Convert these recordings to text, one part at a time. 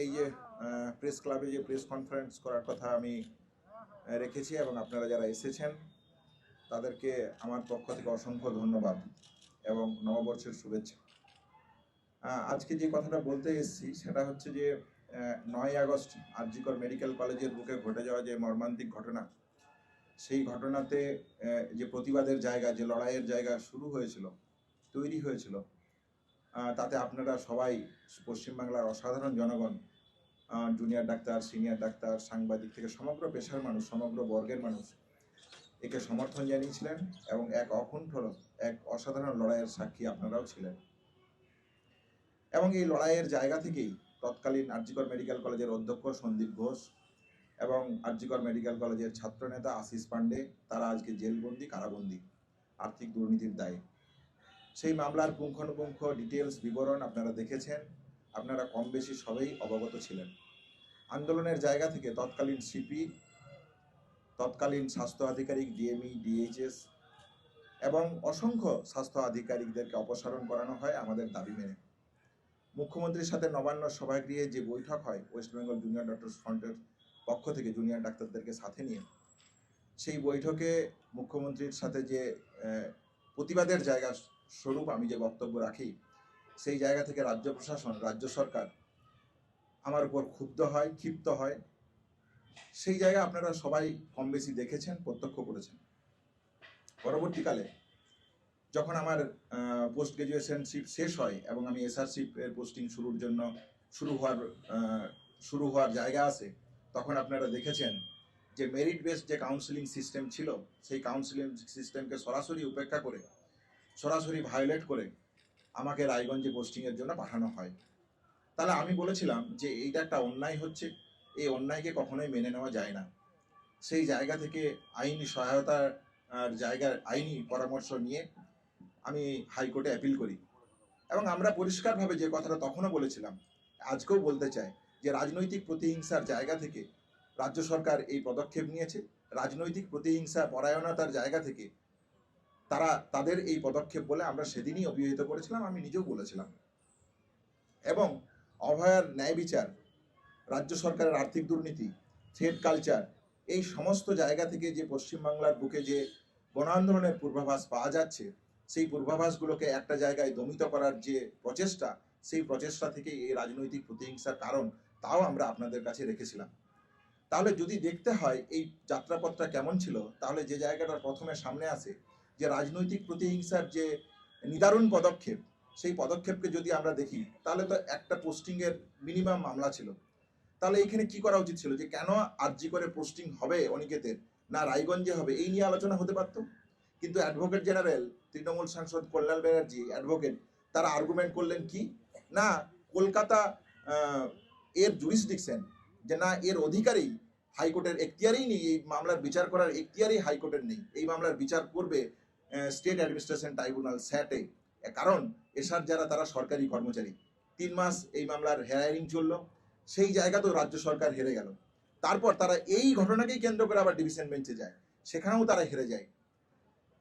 এই যে প্রেস ক্লাবে যে প্রেস কনফারেন্স করার কথা আমি রেখেছি এবং আপনারা যারা এসেছেন, তাদেরকে আমার পক্ষ থেকে অসংখ্য ধন্যবাদ এবং নববর্ষের শুভেচ্ছা। আজকে যে কথাটা বলতে এসেছি, সেটা হচ্ছে যে নয় আগস্ট আরজিকর মেডিকেল কলেজের বুকে ঘটে যাওয়া যে মর্মান্তিক ঘটনা, সেই ঘটনাতে যে প্রতিবাদের জায়গা, যে লড়াইয়ের জায়গা শুরু হয়েছিল, তৈরি হয়েছিল তাতে আপনারা সবাই পশ্চিমবাংলার অসাধারণ জনগণ জুনিয়র ডাক্তার সিনিয়র ডাক্তার, সাংবাদিক থেকে সমগ্র পেশার মানুষ, সমগ্র বর্গের মানুষ একে সমর্থন জানিয়েছিলেন এবং এক অকুণ্ঠ এক অসাধারণ লড়াইয়ের সাক্ষী আপনারাও ছিলেন। এবং এই লড়াইয়ের জায়গা থেকেই তৎকালীন আরজিকর মেডিকেল কলেজের অধ্যক্ষ সন্দীপ ঘোষ এবং আরজিকর মেডিকেল কলেজের ছাত্রনেতা আশিস পান্ডে তারা আজকে জেলবন্দি, কারাবন্দি, আর্থিক দুর্নীতির দায়ে। সেই মামলার পুঙ্খানুপুঙ্খ ডিটেলস বিবরণ আপনারা দেখেছেন। আপনারা কম বেশি সবাই অবগত ছিলেন। আন্দোলনের জায়গা থেকে তৎকালীন সিপি তৎকালীন স্বাস্থ্য আধিকারিক ডিএমই ডিএইচএস এবং অসংখ্য স্বাস্থ্য আধিকারিকদেরকে অপসারণ করানো হয় আমাদের দাবি মেনে। মুখ্যমন্ত্রীর সাথে নবান্ন সভাগৃহে যে বৈঠক হয় ওয়েস্ট বেঙ্গল জুনিয়র ডক্টরস ফ্রন্টের পক্ষ থেকে জুনিয়র ডাক্তারদেরকে সাথে নিয়ে, সেই বৈঠকে মুখ্যমন্ত্রীর সাথে যে প্রতিবাদের জায়গা স্বরূপ আমি যে বক্তব্য রাখি, সেই জায়গা থেকে রাজ্য প্রশাসন, রাজ্য সরকার আমার উপর ক্ষুব্ধ হয়, ক্ষিপ্ত হয়। সেই জায়গা আপনারা সবাই কম বেশি দেখেছেন, প্রত্যক্ষ করেছেন। পরবর্তীকালে যখন আমার পোস্ট গ্রাজুয়েশনশিপ শেষ হয় এবং আমি এসআরশিপ এর পোস্টিং শুরুর জন্য শুরু হওয়ার শুরু হওয়ার জায়গা আছে, তখন আপনারা দেখেছেন যে মেরিট বেসড যে কাউন্সিলিং সিস্টেম ছিল, সেই কাউন্সিলিং সিস্টেমকে সরাসরি উপেক্ষা করে সরাসরি ভায়োলেট করে আমাকে রায়গঞ্জে পোস্টিংয়ের জন্য পাঠানো হয়। তাহলে আমি বলেছিলাম যে এইটা একটা অন্যায় হচ্ছে, এই অন্যায়কে কখনোই মেনে নেওয়া যায় না। সেই জায়গা থেকে আইনি সহায়তার জায়গার আইনি পরামর্শ নিয়ে আমি হাইকোর্টে অ্যাপিল করি। এবং আমরা পরিষ্কারভাবে যে কথাটা তখনও বলেছিলাম, আজকেও বলতে চাই যে রাজনৈতিক প্রতিহিংসার জায়গা থেকে রাজ্য সরকার এই পদক্ষেপ নিয়েছে। রাজনৈতিক প্রতিহিংসা, পরায়ণতার জায়গা থেকে তারা তাদের এই পদক্ষেপ বলে আমরা সেদিনই অভিহিত করেছিলাম, আমি নিজেও বলেছিলাম। এবং অভয়ার ন্যায় বিচার, রাজ্য সরকারের আর্থিক দুর্নীতি, থ্রেড কালচার, এই সমস্ত জায়গা থেকে যে পশ্চিমবাংলার বুকে যে গণ আন্দোলনের পূর্বাভাস পাওয়া যাচ্ছে, সেই পূর্বাভাসগুলোকে একটা জায়গায় দমিত করার যে প্রচেষ্টা, সেই প্রচেষ্টা থেকে এই রাজনৈতিক প্রতিহিংসার কারণ, তাও আমরা আপনাদের কাছে রেখেছিলাম। তাহলে যদি দেখতে হয় এই যাত্রাপথটা কেমন ছিল, তাহলে যে জায়গাটা প্রথমে সামনে আসে যে রাজনৈতিক প্রতিহিংসার যে নিদারুণ পদক্ষেপ, সেই পদক্ষেপকে যদি আমরা দেখি, তাহলে তো একটা পোস্টিংয়ের মিনিমাম মামলা ছিল। তাহলে এইখানে কি করা উচিত ছিল? যে কেন আরজি করে পোস্টিং হবে অনিকেতের, না রায়গঞ্জে হবে? এই নিয়ে আলোচনা হতে পারতো। কিন্তু অ্যাডভোকেট জেনারেল তৃণমূল সাংসদ কল্যাণ ব্যানার্জি অ্যাডভোকেট তারা আর্গুমেন্ট করলেন কি? না, কলকাতা এর জুরিসডিকশন যে না, এর অধিকারী হাইকোর্টের এখতিয়ারই নেই, এই মামলার বিচার করার এখতিয়ারই হাইকোর্টের নেই। এই মামলার বিচার করবে স্টেট অ্যাডমিনিস্ট্রেশন ট্রাইব্যুনাল স্যাটে কারণ এসার যারা, তারা সরকারি কর্মচারী। তিন মাস এই মামলার হেয়ারিং চলল। সেই জায়গাতেও রাজ্য সরকার হেরে গেল। তারপর তারা এই ঘটনাকেই কেন্দ্র করে আবার ডিভিশন বেঞ্চে যায়। সেখানেও তারা হেরে যায়।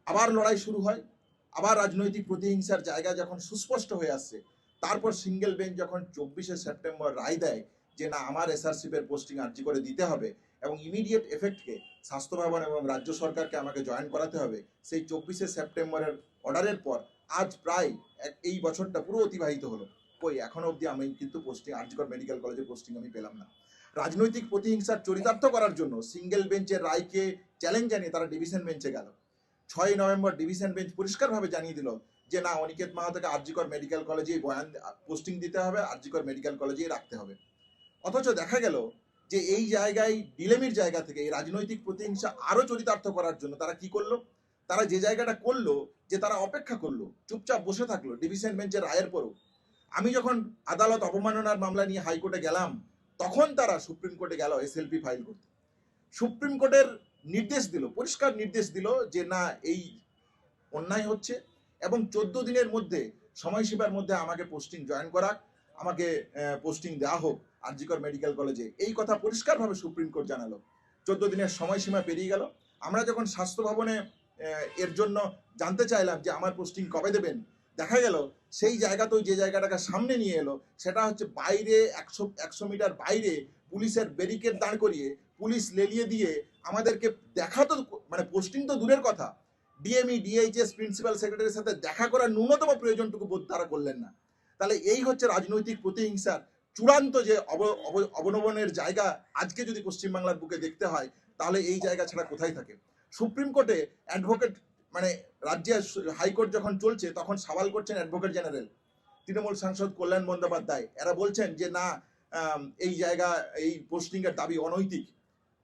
আবার লড়াই শুরু হয়। আবার রাজনৈতিক প্রতিহিংসার জায়গা যখন সুস্পষ্ট হয়ে আসছে, তারপর সিঙ্গেল বেঞ্চ যখন চব্বিশে সেপ্টেম্বর রায় দেয় যে, না, আমার এসআরসিপের পোস্টিং আর্জি করে দিতে হবে। এবং ইমিডিয়েট এফেক্টকে স্বাস্থ্য ভবন এবং রাজ্য সরকারকে আমাকে জয়েন করাতে হবে, সেই চব্বিশে সেপ্টেম্বরের অর্ডারের পর আজ প্রায় এই বছরটা পুরো অতিবাহিত হলো। কই, এখনও অবধি আমি কিন্তু পোস্টিং আর্জিকর মেডিকেল কলেজে পোস্টিং আমি পেলাম না। রাজনৈতিক প্রতিহিংসার চরিতার্থ করার জন্য সিঙ্গেল বেঞ্চের রায়কে চ্যালেঞ্জ জানিয়ে তারা ডিভিশন বেঞ্চে গেল। ছয় নভেম্বর ডিভিশন বেঞ্চ পরিষ্কারভাবে জানিয়ে দিল যে, না, অনিকেত মাহাতোকে আরজিকর মেডিকেল কলেজেই বয়ান পোস্টিং দিতে হবে আরজিকর মেডিকেল কলেজেই রাখতে হবে। অথচ দেখা গেল যে এই জায়গায় ডিলেমির জায়গা থেকে এই রাজনৈতিক প্রতিহিংসা আরও চরিতার্থ করার জন্য তারা কি করল? তারা যে জায়গাটা করল, যে তারা অপেক্ষা করল, চুপচাপ বসে থাকল ডিভিশন বেঞ্চের রায়ের পরও। আমি যখন আদালত অবমাননার মামলা নিয়ে হাইকোর্টে গেলাম, তখন তারা সুপ্রিম কোর্টে গেল এসএলপি ফাইল করতে। সুপ্রিম কোর্টের নির্দেশ দিল, পরিষ্কার নির্দেশ দিল যে না, এই অন্যায় হচ্ছে এবং চোদ্দ দিনের মধ্যে সময়সীমার মধ্যে আমাকে পোস্টিং জয়েন করাক, আমাকে পোস্টিং দেওয়া হোক। আরজিকর মেডিকেল কলেজে। এই কথা পরিষ্কারভাবে সুপ্রিম কোর্ট জানালো। চোদ্দ দিনের সময়সীমা পেরিয়ে গেল। আমরা যখন স্বাস্থ্য ভবনে এর জন্য জানতে চাইলাম যে আমার পোস্টিং কবে দেবেন, দেখা গেল সেই জায়গাতেও যে জায়গাটাকে সামনে নিয়ে এলো, সেটা হচ্ছে বাইরে একশো একশো মিটার বাইরে পুলিশের ব্যারিকেড দাঁড় করিয়ে পুলিশ লেলিয়ে দিয়ে আমাদেরকে দেখা তো মানে পোস্টিং তো দূরের কথা। ডিএমই, ডিএইচএস, প্রিন্সিপাল সেক্রেটারির সাথে দেখা করার ন্যূনতম প্রয়োজনটুকু বোধ তারা করলেন না। তাহলে এই হচ্ছে রাজনৈতিক প্রতিহিংসার চূড়ান্ত যে অব- অব- অবনমনের জায়গা আজকে যদি পশ্চিমবাংলার বুকে দেখতে হয়, তাহলে এই জায়গা ছাড়া কোথায় থাকে? সুপ্রিম কোর্টে অ্যাডভোকেট মানে রাজ্যে হাইকোর্ট যখন চলছে, তখন সওয়াল করছেন অ্যাডভোকেট জেনারেল, তৃণমূল সাংসদ কল্যাণ বন্দ্যোপাধ্যায়। এরা বলছেন যে, না এই জায়গা, এই পোস্টিংয়ের দাবি অনৈতিক।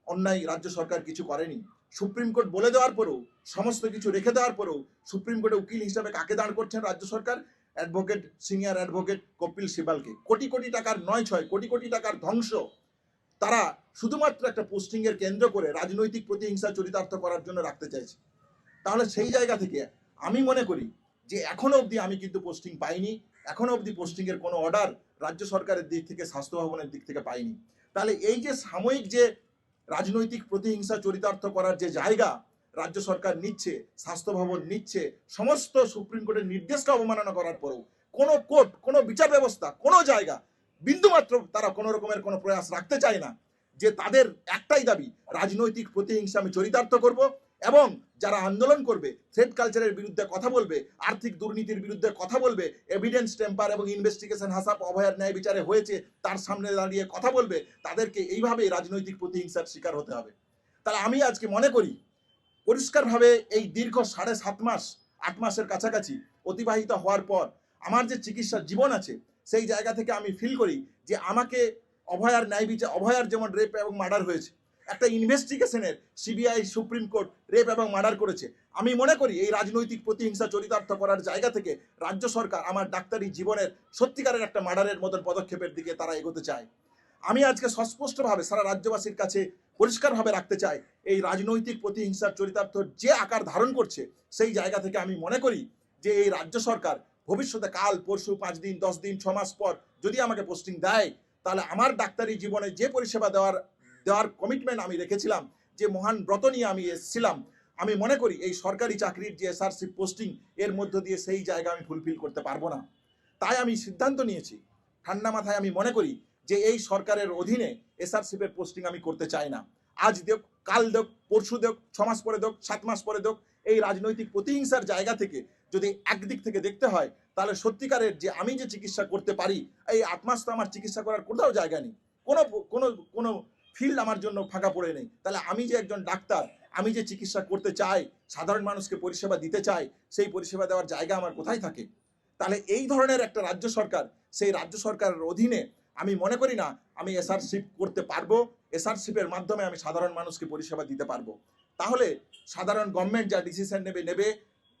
অন্যায় রাজ্য সরকার কিছু করেনি। সুপ্রিম কোর্ট বলে দেওয়ার পরেও, সমস্ত কিছু রেখে দেওয়ার পরেও, সুপ্রিম কোর্টে উকিল হিসাবে কাকে দাঁড় করছেন রাজ্য সরকার? অ্যাডভোকেট, সিনিয়র অ্যাডভোকেট কপিল সিবালকে। কোটি কোটি টাকার নয় ছয়, কোটি কোটি টাকার ধ্বংস। তারা শুধুমাত্র একটা পোস্টিং এর কেন্দ্র করে রাজনৈতিক প্রতিহিংসা চরিতার্থ করার জন্য রাখতে চাইছে। তাহলে সেই জায়গা থেকে আমি মনে করি যে এখনও অবধি আমি কিন্তু পোস্টিং পাইনি, এখনও অবধি পোস্টিং এর কোনো অর্ডার রাজ্য সরকারের দিক থেকে, স্বাস্থ্য ভবনের দিক থেকে পাইনি। তাহলে এই যে সাময়িক যে রাজনৈতিক প্রতিহিংসা চরিতার্থ করার যে জায়গা রাজ্য সরকার নিচ্ছে, স্বাস্থ্য ভবন নিচ্ছে, সমস্ত সুপ্রিম কোর্টের নির্দেশকে অবমাননা করার পরেও কোনো কোর্ট, কোনো বিচার ব্যবস্থা, কোনো জায়গা বিন্দুমাত্র তারা কোনো রকমের কোনো প্রয়াস রাখতে চায় না। যে তাদের একটাই দাবি, রাজনৈতিক প্রতিহিংসা আমি চরিতার্থ করব এবং যারা আন্দোলন করবে থ্রেড কালচারের বিরুদ্ধে কথা বলবে, আর্থিক দুর্নীতির বিরুদ্ধে কথা বলবে এভিডেন্স টেম্পার এবং ইনভেস্টিগেশন হাসাপ অভয়ার ন্যায় বিচারে হয়েছে, তার সামনে দাঁড়িয়ে কথা বলবে, তাদেরকে এইভাবেই রাজনৈতিক প্রতিহিংসার শিকার হতে হবে। তাহলে আমি আজকে মনে করি পরিষ্কারভাবে এই দীর্ঘ সাড়ে সাত মাস, আট মাসের কাছাকাছি অতিবাহিত হওয়ার পর আমার যে চিকিৎসার জীবন আছে, সেই জায়গা থেকে আমি ফিল করি যে আমাকে অভয়ার ন্যায় বিচার, অভয়ার যেমন রেপ এবং মার্ডার হয়েছে, একটা ইনভেস্টিগেশনের সিবিআই সুপ্রিম কোর্ট রেপ এবং মার্ডার করেছে। আমি মনে করি এই রাজনৈতিক প্রতিহিংসা চরিতার্থ করার জায়গা থেকে রাজ্য সরকার আমার ডাক্তারি জীবনের সত্যিকারের একটা মার্ডারের মতন পদক্ষেপের দিকে তারা এগোতে চায়। আমি আজকে সস্পষ্টভাবে সারা রাজ্যবাসীর কাছে পরিষ্কারভাবে রাখতে চাই এই রাজনৈতিক প্রতিহিংসার চরিতার্থ যে আকার ধারণ করছে, সেই জায়গা থেকে আমি মনে করি যে এই রাজ্য সরকার ভবিষ্যতে কাল, পরশু, পাঁচ দিন, দশ দিন, ছ মাস পর যদি আমাকে পোস্টিং দেয়, তাহলে আমার ডাক্তারি জীবনে যে পরিষেবা দেওয়ার দেওয়ার কমিটমেন্ট আমি রেখেছিলাম, যে মহান ব্রত নিয়ে আমি এসেছিলাম, আমি মনে করি এই সরকারি চাকরির যে এসআরসি পোস্টিং এর মধ্য দিয়ে সেই জায়গা আমি ফুলফিল করতে পারব না। তাই আমি সিদ্ধান্ত নিয়েছি। ঠান্ডা মাথায় আমি মনে করি যে এই সরকারের অধীনে এসআরসিপের পোস্টিং আমি করতে চাই না। আজ দেখ, কাল দেখ, পরশু দেখ, ছ মাস পরে দেখ, সাত মাস পরে দেখ, এই রাজনৈতিক প্রতিহিংসার জায়গা থেকে যদি একদিক থেকে দেখতে হয়, তাহলে সত্যিকারের যে আমি যে চিকিৎসা করতে পারি, এই আট মাস তো আমার চিকিৎসা করার কোথাও জায়গা নেই। কোনো কোনো কোনো ফিল্ড আমার জন্য ফাঁকা পড়ে নেই। তাহলে আমি যে একজন ডাক্তার, আমি যে চিকিৎসা করতে চাই, সাধারণ মানুষকে পরিষেবা দিতে চাই, সেই পরিষেবা দেওয়ার জায়গা আমার কোথায় থাকে? তাহলে এই ধরনের একটা রাজ্য সরকার, সেই রাজ্য সরকারের অধীনে আমি মনে করি না আমি এসআরশিপ করতে পারব। এসআরশিপের মাধ্যমে আমি সাধারণ মানুষকে পরিষেবা দিতে পারব। তাহলে সাধারণ গভর্নমেন্ট যা ডিসিশন নেবে নেবে,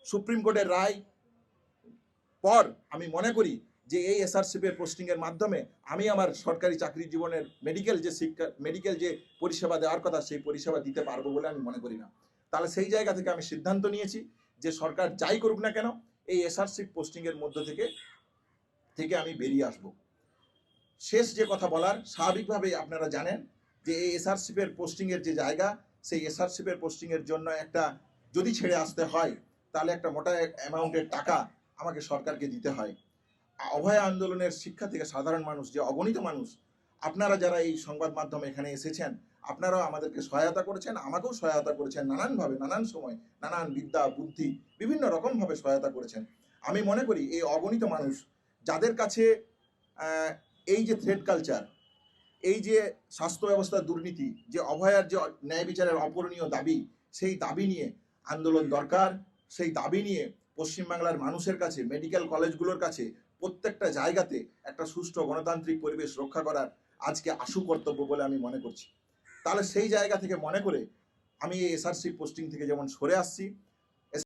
সুপ্রিম কোর্টের রায় পর আমি মনে করি যে এই এসআরশিপের পোস্টিংয়ের মাধ্যমে আমি আমার সরকারি চাকরি জীবনের মেডিকেল যে শিক্ষা মেডিকেল যে পরিষেবা দেওয়ার কথা সেই পরিষেবা দিতে পারব বলে আমি মনে করি না। তাহলে সেই জায়গা থেকে আমি সিদ্ধান্ত নিয়েছি যে সরকার যাই করুক না কেন, এই এসআরশিপ পোস্টিংয়ের মধ্য থেকে থেকে আমি বেরিয়ে আসব। শেষ যে কথা বলার, স্বাভাবিকভাবেই আপনারা জানেন যে এই এসআরশিপের পোস্টিংয়ের যে জায়গা, সেই এসআরশিপের পোস্টিংয়ের জন্য একটা যদি ছেড়ে আসতে হয়, তাহলে একটা মোটা অ্যামাউন্টের টাকা আমাকে সরকারকে দিতে হয়। অভয় আন্দোলনের শিক্ষা থেকে সাধারণ মানুষ, যে অগণিত মানুষ, আপনারা যারা এই সংবাদ মাধ্যমে এখানে এসেছেন, আপনারাও আমাদেরকে সহায়তা করেছেন, আমাকেও সহায়তা করেছেন নানানভাবে, নানান সময়, নানান বিদ্যা, বুদ্ধি, বিভিন্ন রকমভাবে সহায়তা করেছেন। আমি মনে করি এই অগণিত মানুষ, যাদের কাছে এই যে থ্রেড কালচার এই যে স্বাস্থ্য ব্যবস্থার দুর্নীতি, যে অভয়ার যে ন্যায় বিচারের অপূরণীয় দাবি, সেই দাবি নিয়ে আন্দোলন দরকার। সেই দাবি নিয়ে পশ্চিমবাংলার মানুষের কাছে মেডিকেল কলেজগুলোর কাছে, প্রত্যেকটা জায়গাতে একটা সুষ্ঠু গণতান্ত্রিক পরিবেশ রক্ষা করার আজকে আশু কর্তব্য বলে আমি মনে করছি। তাহলে সেই জায়গা থেকে মনে করে আমি এই এসআরসি পোস্টিং থেকে যেমন সরে আসছি